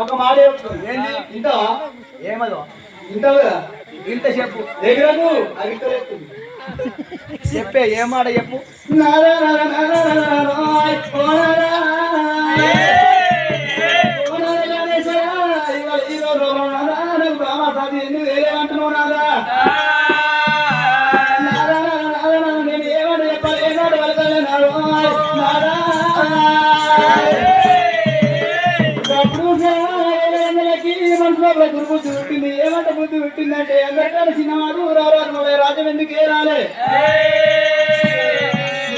ఒక మాట చెప్తుంది ఏంది? ఇంటావా ఏమదో? ఇంటావు కదా? ఇంత చెప్పు. దగ్గర అది చెప్పే. ఏ మాట చెప్పు? నారా మనసులో దుర్బుద్ధి పెట్టింది ఏమంట బుద్ధి పెట్టిందంటే అందరికీ చిన్నవాడు రారారు రాజం ఎందుకు ఏ రాలే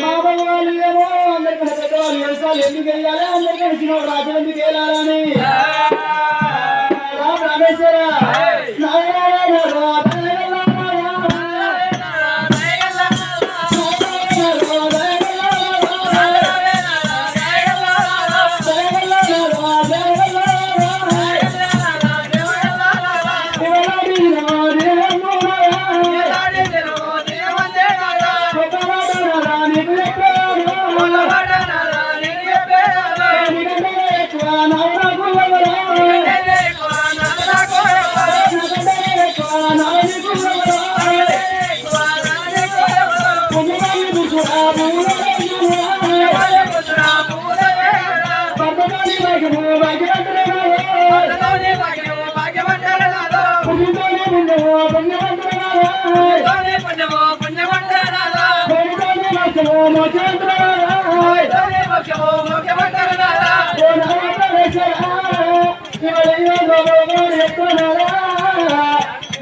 మా భగవాన్ ఏమో అందరికన్నా పెద్దవాళ్ళు వ్యవసాయాలు ఎందుకు వెయ్యాలి అందరికన్నా చిన్నవాడు రాజం ఎందుకు రామేశ్వర!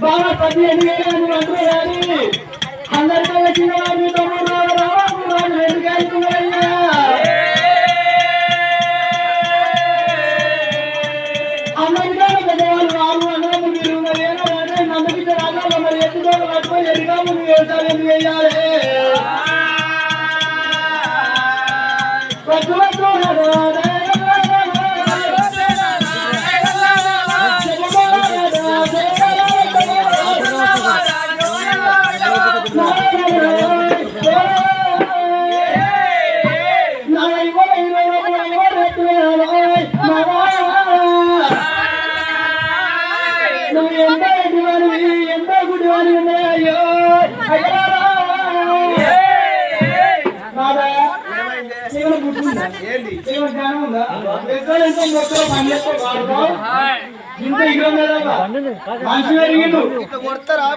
బాగా పది ఎనిమిది అంటారు కానీ అందరికీ వచ్చిన వారిని తమ్ముడు వ్యవసాయం కొడతారా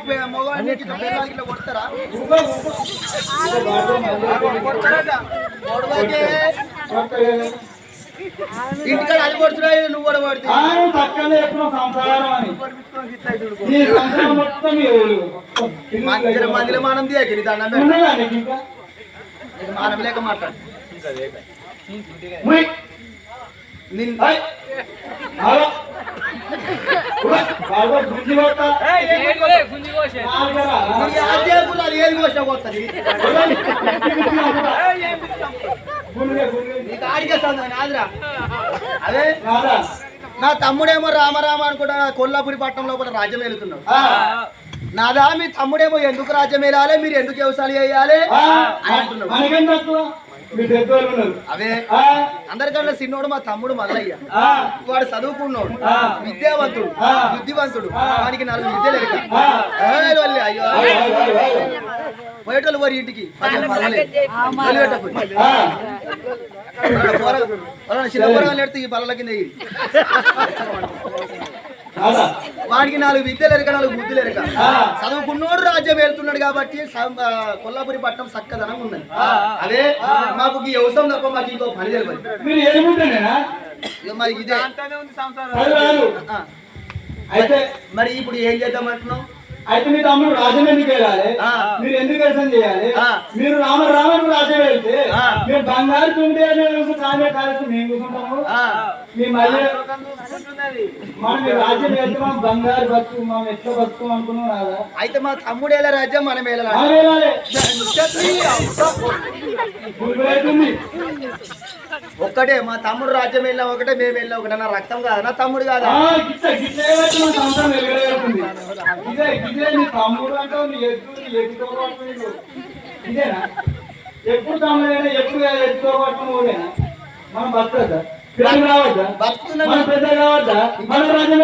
చెప్పిన సంసారం అని నీ సంసారం మందిలో మనం దిగకి దండం మానం లేక మాట్లాడు నీ అది? రాదా? తమ్ముడేమో రామరామ అనుకుంటా కొల్లాపురి పట్టణం లోపల రాజ్యం వెళుతున్నాడు. నాదా మీ తమ్ముడేమో ఎందుకు రాజ్యం వెళ్ళాలి మీరు ఎందుకు వ్యవసాయం చేయాలి. అని అంటున్నావు. ఆ. అందరికన్నా చిన్నోడు మా తమ్ముడు మల్లయ్య ఆ. వాడు చదువుకున్నోడు ఆ. విద్యావంతుడు ఆ. బుద్ధివంతుడు వానికి నాలుగు విద్యలు ఎరక అయ్యో అయ్, అయ్, అయ్, అయ్. బయటోళ్ళు వారి ఇంటికి చిన్న పొరగాలు ఎడితే ఈ బల్లల కింద వానికి నాలుగు విద్యలు ఎరక నాలుగు బుద్ధులు ఎరక. ఆ. చదువుకున్నోడు రాజ్యం వెళ్తున్నాడు కాబట్టి కొల్లాపురి పట్టణం చక్కదనం ఉన్నది అదే మాకు ఈ అవసరం తప్ప మాకు ఇంకో పని తెలియదు మీరు ఇదే. అయితే మరి ఇప్పుడు ఏం చేద్దాం అంటున్నావు? అయితే మీ తమ్ముడు రాజ్యం ఎందుకు వెళ్ళాలి. మీరు ఎందుకు వ్యవసాయం చేయాలి. మీరు రామ రామను రాజ్యం వెళ్తే. మీరు బంగారు తుండే కామే కాలేసి మేము కూర్చుంటాము. మీ మళ్ళీ మనం మీ రాజ్యం వెళ్తే మనం బంగారు బతుకు మనం ఎట్లా బతుకు అనుకున్నాం రాదా అయితే మా తమ్ముడు ఎలా రాజ్యం మనం వెళ్ళాలి? ఒక్కటే మా తమ్ముడు రాజ్యం వెళ్ళా ఒకటే మేము వెళ్ళా ఒకటే. నా రక్తం కాదా నా తమ్ముడు కాదా? ఇదే ఇదే నీ తమ్ముడు అంటావు నీ ఎద్దు నీ ఎత్తుకోబడుతుంది ఇదేనా? ఎప్పుడు తమ్ముడైనా ఎప్పుడు ఎత్తుకోబడుతున్న ఊరేనా మనం బతకద్దా? పేరు రావద్దా మన పెద్ద కావద్దా? మన రాజ్యం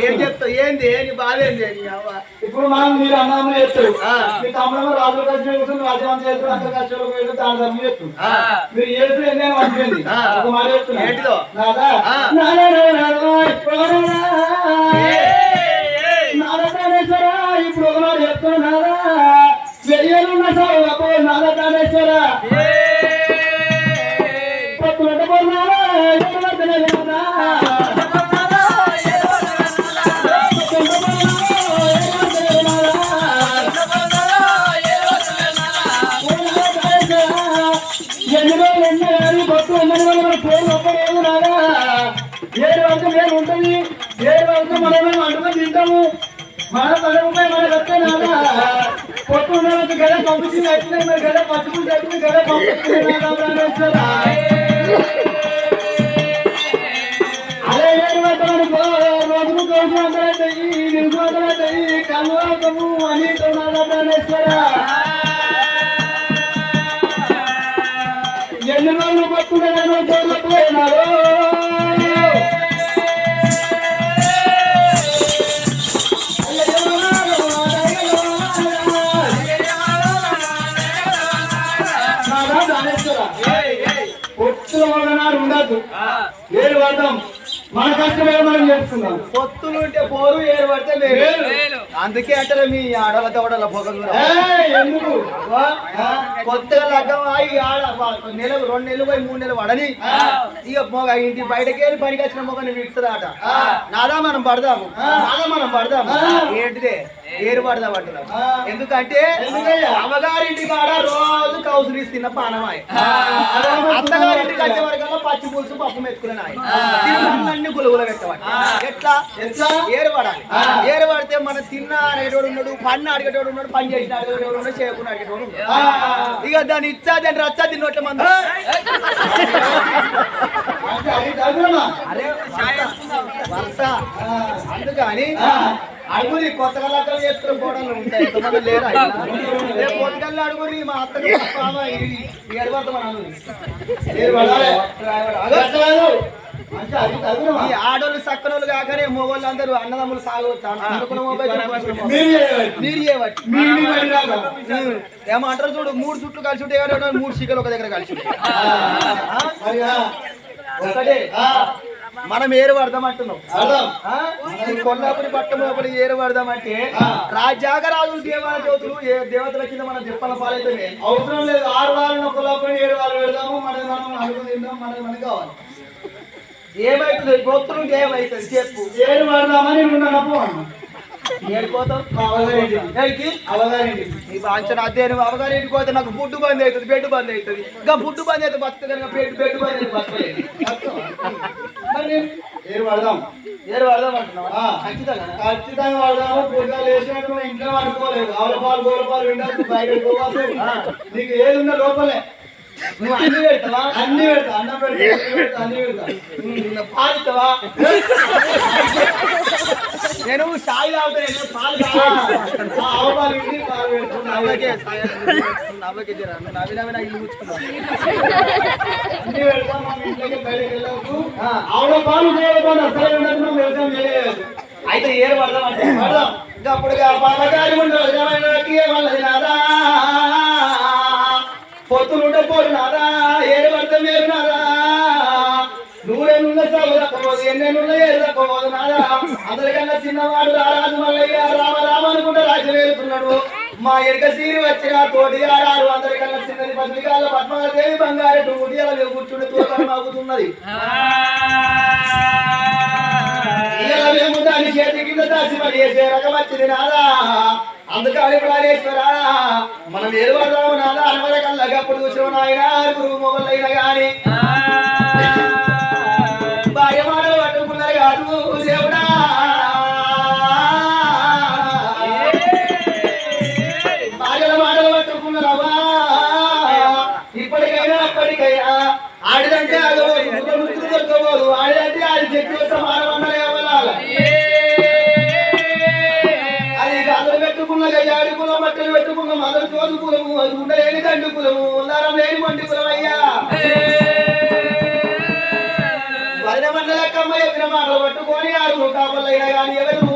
ఏం. చెప్తావు? ఏంది? నీ బాధ ఏంది? ఇప్పుడు మనం మీరు అన్నదమ్ములు చేస్తారు. మీ తమ్ముడు రాజుల కష్టం కూర్చొని రాజ్యం చేస్తారు అంత కష్టాలు పోయి దాని ధర్మం చేస్తారు మీరు మంచిది ఆ. ఒక మాట చెప్తున్నా. ఏడు వరకు మనమే వండుకొని తింటాము మన తలపై మన వస్తే నాగా పొట్టు ఉన్న వాళ్ళకి గడ పంపించింది వచ్చినాయి మరి గడ పట్టుకుంటే వచ్చింది గడ పంపించింది నాగా ప్రాణేశ్వరా. అదే ఏడు వరకు రోజుకు రోజు అందరవుతాయి నిలుసు అందరవుతాయి కళ్ళు అవుతాము అని నాగా ప్రాణేశ్వరా. ఎన్ని రోజులు పట్టుకున్నాను పోయినారు ఏడు వాడదాం మన కష్టమే మనం చేసుకుందాం. పొత్తులు ఉంటే పోరు ఏరు పడితే మేలు. అందుకే అంటారు మీ ఆడల తోడల పొగలు ఎందుకు? కొత్తగా లగ్గం ఆగి ఆడ నెలలు రెండు నెలలు పోయి మూడు నెలలు పడని ఇక మొగ ఇంటి బయటకి వెళ్ళి పనికి వచ్చిన మొగని విడుతుందట నాదా మనం పడదాము. నాదా మనం పడదాము. ఏంటిదే? ఏరు పడదాం ఎందుకంటే? అమ్మగారింటి కాడ రోజు కౌసులు తిన్న పానమాయ అత్తగారింటికి వచ్చే వరకల్లా పచ్చి పులుసు పప్పు మెత్తుకునే అన్ని గులుగులు పెట్టవాలి ఎట్లా? ఎట్లా? ఏరు పడాలి ఏరు పడితే మన తిన్న అనేటోడు ఉన్నాడు పన్ను అడిగేటోడు ఉన్నాడు పని చేసిన అడిగేటోడు ఉన్నాడు చేయకుండా అడిగేటోడు ఇక దాన్ని ఇచ్చా దాన్ని రచ్చా తిన్నోట్ల మంది? అరే వరుస. అందుకని అడుగురి కొత్తగా లెక్కలు చేసుకుని కోడలు ఉంటాయి. ఎంతమంది లేరా రేపు పొద్దుగల్లా అడుగురి మా మా మామ ఏడవద్దు మన? ఈ ఆడోళ్ళు సక్కనోళ్ళు కాకనే మొగోళ్ళు అందరూ అన్నదమ్ములు సాగు అనుకున్న మొబైల్ మీరు చేయవచ్చు. మీరు చేయవచ్చు మీరు మీ పని రాదు. ఏమంటారు చూడు మూడు చుట్లు కలిసి ఉంటే మూడు చీకలు ఒక దగ్గర కలిసి ఉంటాయి మనం ఏరు పడదాం అంటున్నాం. కొల్లాపురి లోపల ఏరు పడదామంటే రాజ్యాగ రాజులు దేవాల జ్యోతులు ఏ దేవతల కింద మనం చెప్పల పాలైతే అవసరం లేదు. ఆరు ఒక లోపల ఏడు వారాలు పెడదాము మనది మనం అడుగు తిందాం మనది మనకి కావాలి. ఏమైతుంది? గొత్తులు ఏమైతుంది? చెప్పు. ఏడు వాడదామని ఉన్నాను అన్న. బాంచన అదే ఇంటికి పోతే నాకు ఫుడ్ బంద్ అవుతుంది బెడ్ బంద్ అవుతుంది. ఇంకా ఫుడ్ బంద్ అయితే బతుకు కనుక బెడ్ బెడ్ బంద్ అయితే బతకలేదు ఏరు పడదాం అంటున్నావా? ఆ. ఖచ్చితంగా లేచినట్టు ఇంట్లో వండుకోలేదు ఆవుల పాలు గోల పాలు బయట పోవాలి నీకు ఏది ఉన్నా లోపలే. నువ్వు అన్ని పెడతావా? అన్ని పెడతా. అన్నం పెడతా అన్ని పెడతా. పాలుతావా నేను సాయి అయితే ఏరు పడదాం అంటే పడదాం ఇంకా అప్పుడుగా పాలకారి ఉండదు నాదా పొత్తులుంటే పోరు నాదా ఏడు పడితే మేరు నాదా నూరేళ్ళున్న సాగు ఎన్నెన్నున్న నాదా అందరికన్నా చిన్నవాడు రారాజు మల్లయ్య రామ రామ అనుకుంటే రాజ్యం వెళ్తున్నాడు మా ఎడక సీరి వచ్చిన తోటి ఆడారు అందరికన్నా చిన్నది పత్రికాల పద్మాదేవి బంగారెడ్డి ఉదయాల కూర్చుండి తోట మాగుతున్నది మేము దాని చేతి కింద దాసి మరి వేసే రకం వచ్చింది నాదా అందుకని ప్రాణేశ్వరా మనం ఏదో నాదా అనవర గప్పుడు చూసిన నాయన గురువు మొగలైన కానీ ఉండలేని దండు కులము ఉన్నారం లేని మండి కులం అయ్యా వరద మండల కమ్మ ఎక్కిన మాటలు పట్టుకొని ఆరు కాపలైనా కానీ ఎవరు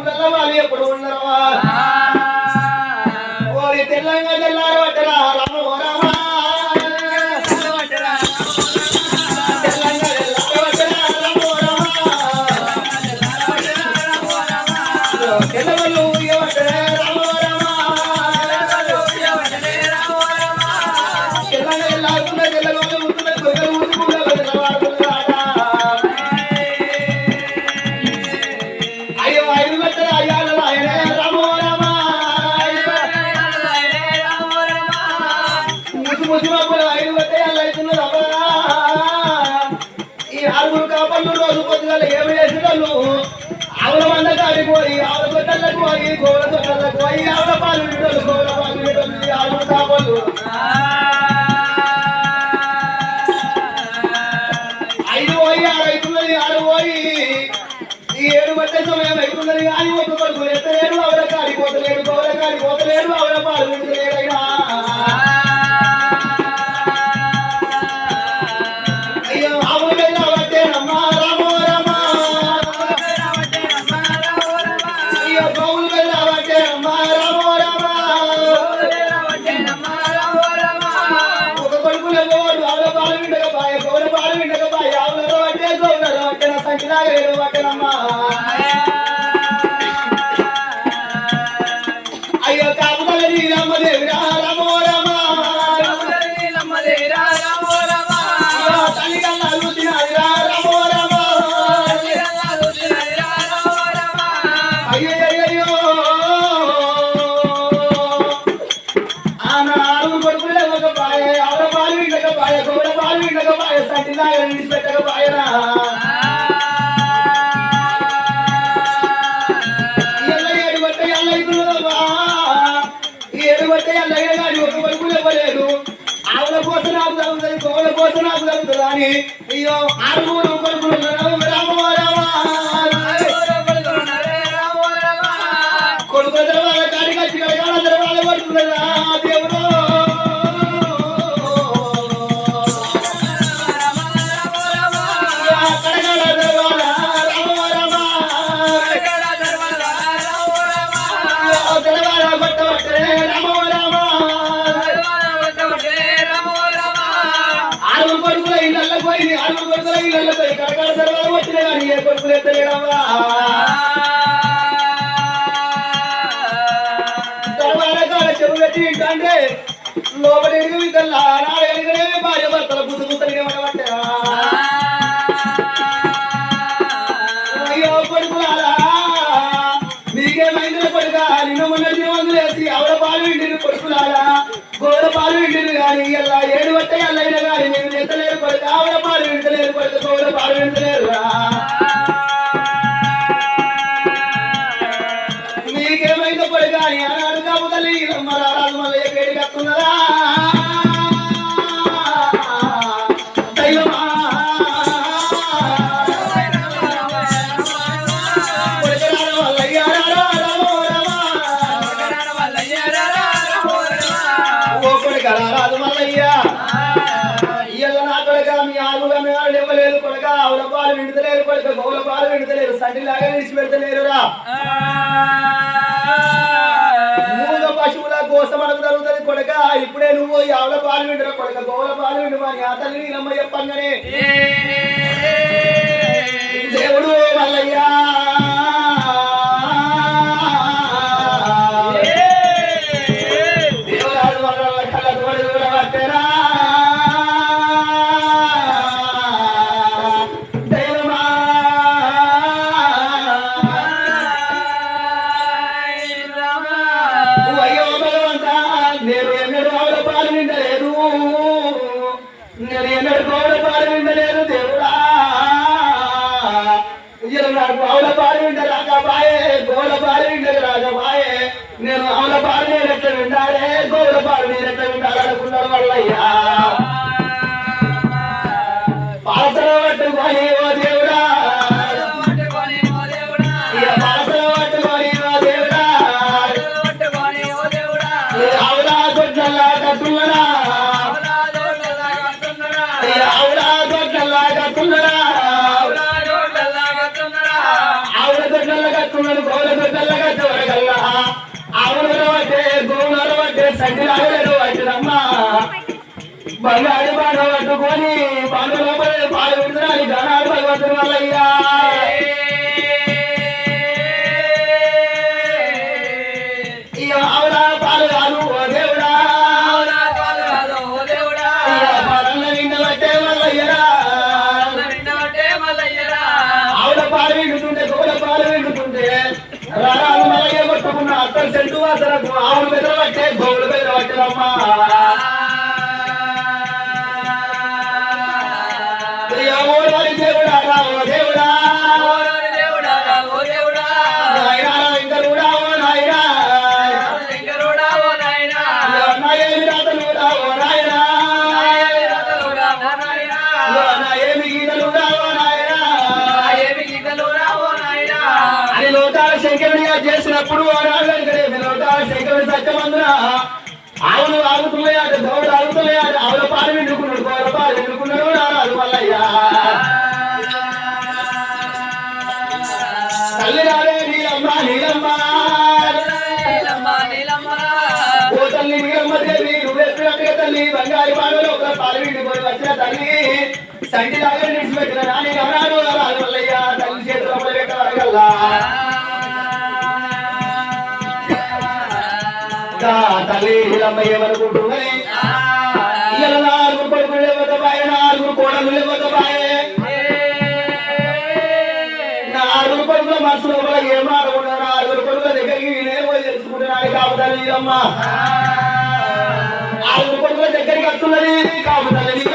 రోజు పొద్దుగా ఏమి చేసినాను ఆవుల మంద కాడికి ఆవుల తొట్టలకు పోయి గోవుల తొట్టలకు పోయి ఆవుల పాలు విడలు గోవుల పాలు విడలు ఈ ఆరుగురు ఐదు పోయి ఆరు అవుతున్నది ఆరు పోయి ఈ ఏడు పట్టే సమయం అవుతున్నది కానీ ఒక కొడుకు ఎత్తలేడు ఆవిడ కాడిపోతలేడు గోడ కాడిపోతలేడు ఆవిడ పాలు విడతలేడైనా కోసం నాకు అయ్యో ఆరుగురు కొడుకులు ఉన్నారు. రామ రామ పోయి కడగాల తర్వాత వచ్చిన కానీ ఏ కొడుకులు ఎత్తలేడమ్మా తర్వాత కాడ చెవు పెట్టి ఇంటంటే లోపలి ఎరుగు ఇద్దల్లా గోడ ఆవుల పాలు విడతలేరు కొడుక గౌల పాలు విడతలేరు సండిలాగా విడిచి పెడతలేరురా. మూగ పశువుల కోసం మనకు జరుగుతుంది కొడుక. ఇప్పుడే నువ్వు ఈ ఆవుల పాలు వింటురా కొడక. గౌల పాలు విండు మరి ఆ తల్లి నమ్మ చెప్పంగానే ఆవుల పాలు వింటే రాకపాయే గోవుల పాలు వింటే రాకపాయే నేను ఆవుల పాలు నేను ఎట్లా వింటాడే గోవుల పాలు నేను ఎట్లా వింటాడనుకున్నాడు వాళ్ళయ్యా పాత్ర పట్టుకొని ఓ దేవుడా ఆవులా గుడ్డల్లా కట్టులనా దొడ్లల్ల కత్తున్నాడు గోల దొడ్లల్ల కట్టువరగల్లా ఆవుల పట్టే గోవుల సంటి ఆవులను బంగారు బాణ పట్టుకొని పండు లోపల పాలు విడుదలని గణాలు భగవంతుని వల్లయ్యా అత్తలు చెట్టు వాసనకు ఆవులు బెదరబట్టే గోవులు బెదరబట్టేదమ్మా ఆగుతున్నాయాట గౌడు ఆగుతున్నాయాట ఆవుల పాలు విండుకున్నాడు గౌర పాలు మల్లయ్య తల్లి రావే నీలమ్మ నీలమ్మ. ఓ తల్లి నీలమ్మ దేవి నువ్వెత్తినట్టుగా తల్లి బంగారు పాలు ఒక పాలు వచ్చిన తల్లి. సంటి లాగా నిడిచిపెట్టిన నాని గమనాడు రాజు తల్లి చేతిలో పెట్టగల్లా తల్లి నీలమ్మ ఏమనుకుంటున్నది కోడలు లేకపోతే నాలుగు కొడుకుల మనసు లోపల ఏం ఆడకుండా నాలుగు కొడుకుల దగ్గరికి నేను పోయి తెలుసుకుంటున్నాను కాపుతాను నీలమ్మ నాలుగు కొడుకుల దగ్గరికి వస్తున్నది కాపుతాను